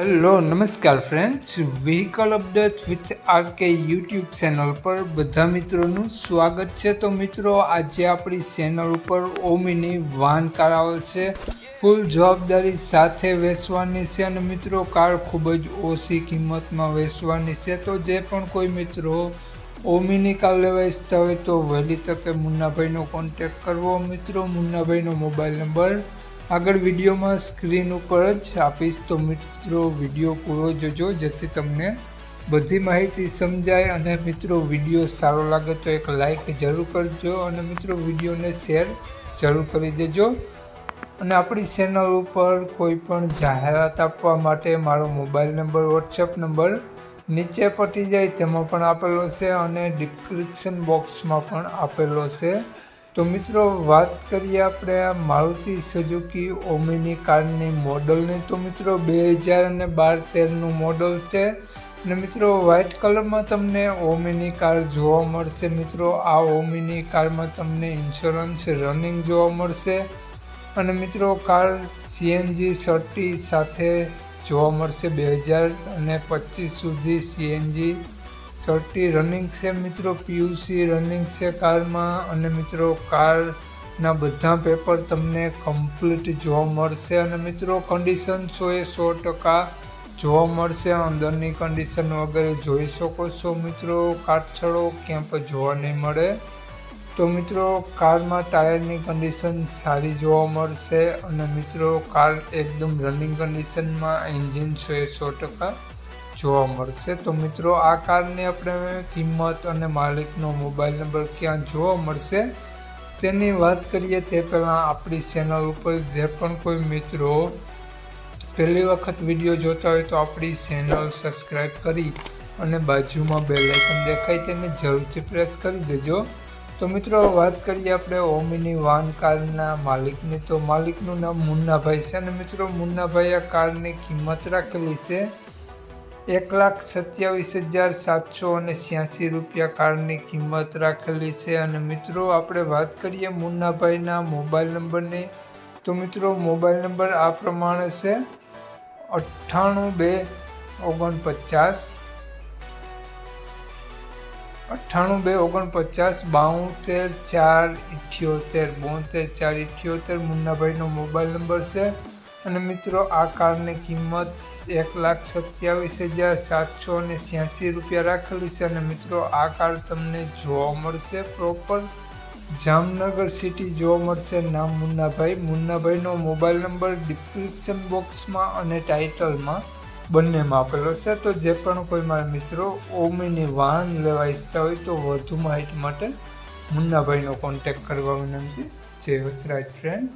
Hello, નમસ્કાર friends vehicle update with RK YouTube channel પર બધા મિત્રોનું સ્વાગત છે. તો મિત્રો, આજે આપણી ચેનલ ઉપર ઓમિની વાહન કાર આવેલ છે. ફૂલ જવાબદારી સાથે વેચવાની છે અને મિત્રો, કાર ખૂબ જ ઓછી કિંમતમાં વેચવાની છે. તો જે પણ કોઈ મિત્રો ઓમિની કાર લેવા ઈચ્છતા હોય તો વહેલી તકે મુન્નાભાઈનો કોન્ટેક કરવો. મિત્રો, મુન્નાભાઈનો મોબાઈલ નંબર આગળ વિડીયોમાં સ્ક્રીન ઉપર જ આપીશ. તો મિત્રો, વીડિયો પૂરો જોજો, જેથી તમને બધી માહિતી સમજાય અને મિત્રો, વીડિયો સારો લાગે તો એક લાઈક જરૂર કરજો અને મિત્રો, વિડીયોને શેર જરૂર કરી દેજો. અને આપણી ચેનલ ઉપર કોઈ પણ જાહેરાત આપવા માટે મારો મોબાઈલ નંબર વોટ્સએપ નંબર નીચે પટી જાય, તેમાં પણ આપેલો છે અને ડિસ્ક્રિપ્શન બોક્સમાં પણ આપેલો છે. તો મિત્રો, વાત કરીએ આપણે આ મારુતિ સુઝુકી ઓમિની કારની મોડલની. તો મિત્રો, બે હજાર અને બાર તેરનું મોડલ છે. અને મિત્રો વ્હાઇટ કલરમાં તમને ઓમિની કાર જોવા મળશે. મિત્રો, આ ઓમિની કારમાં તમને ઇન્સ્યોરન્સ રનિંગ જોવા મળશે. અને મિત્રો, કાર સીએનજી સર્ટી સાથે જોવા મળશે. બે હજાર અને પચીસ સુધી સીએનજી થર્ટી રનિંગ છે મિત્રો પીયુસી રનિંગ છે કારમાં અને મિત્રો કારના બધા પેપર તમને કમ્પ્લીટ જોવા મળશે અને મિત્રો કન્ડિશન સો એ સો ટકા જોવા મળશે, અંદરની કન્ડિશન વગેરે જોઈ શકો છો મિત્રો, કાટછડો ક્યાં પણ જોવા નહીં મળે. તો મિત્રો કારમાં ટાયરની કન્ડિશન સારી જોવા મળશે અને મિત્રો કાર એકદમ રનિંગ કન્ડિશનમાં એન્જિન એ સો ટકા. જોવા મળશે. તો મિત્રો, આ કારની આપણે કિંમત અને માલિકનો મોબાઈલ નંબર ક્યાં જોવા મળશે? તેની વાત કરીએ તે પહેલાં આપણી ચેનલ ઉપર જે પણ કોઈ મિત્રો પહેલી વખત વીડિયો જોતા હોય તો આપણી ચેનલ સબસ્ક્રાઈબ કરી અને બાજુમાં બે દેખાય તેને જરૂરથી પ્રેસ કરી દેજો. તો મિત્રો વાત કરીએ આપણે ઓમિની વાન કારના માલિકની. તો માલિકનું નામ મુન્નાભાઈ છે અને મિત્રો મુન્નાભાઈ આ કારની કિંમત રાખેલી છે. એક લાખ સત્યાવીસ હજાર સાતસો અને છ્યાસી રૂપિયા કારની કિંમત રાખેલી છે. અને મિત્રો, આપણે વાત કરીએ મુન્નાભાઈના મોબાઈલ નંબરની. તો મિત્રો, મોબાઈલ નંબર આ પ્રમાણે છે. અઠ્ઠાણું બે ઓગણપચાસ. અઠ્ઠાણું બે ઓગણપચાસ બાઉતેર ચાર ઇઠ્યોતેર બોતેર ચાર ઇઠ્યોતેર મુન્નાભાઈનો મોબાઈલ નંબર છે. અને મિત્રો, આ કારની કિંમત એક લાખ સત્યાવીસ હજાર સાતસો અને છ્યાસી રૂપિયા રાખેલી છે અને મિત્રો, આ કાર તમને જોવા મળશે પ્રોપર જામનગર સિટી જોવા મળશે. નામ મુન્નાભાઈ. મુન્નાભાઈનો મોબાઈલ નંબર ડિસ્ક્રિપ્શન બોક્સમાં અને ટાઇટલમાં બંનેમાં આપેલો છે. તો જે પણ કોઈ મારા મિત્રો ઓમીની વાહન લેવા ઈચ્છતા હોય તો વધુ માહિતી માટે મુન્નાભાઈનો કોન્ટેક્ટ કરવા વિનંતી. જય વસરાજ ફ્રેન્ડ્સ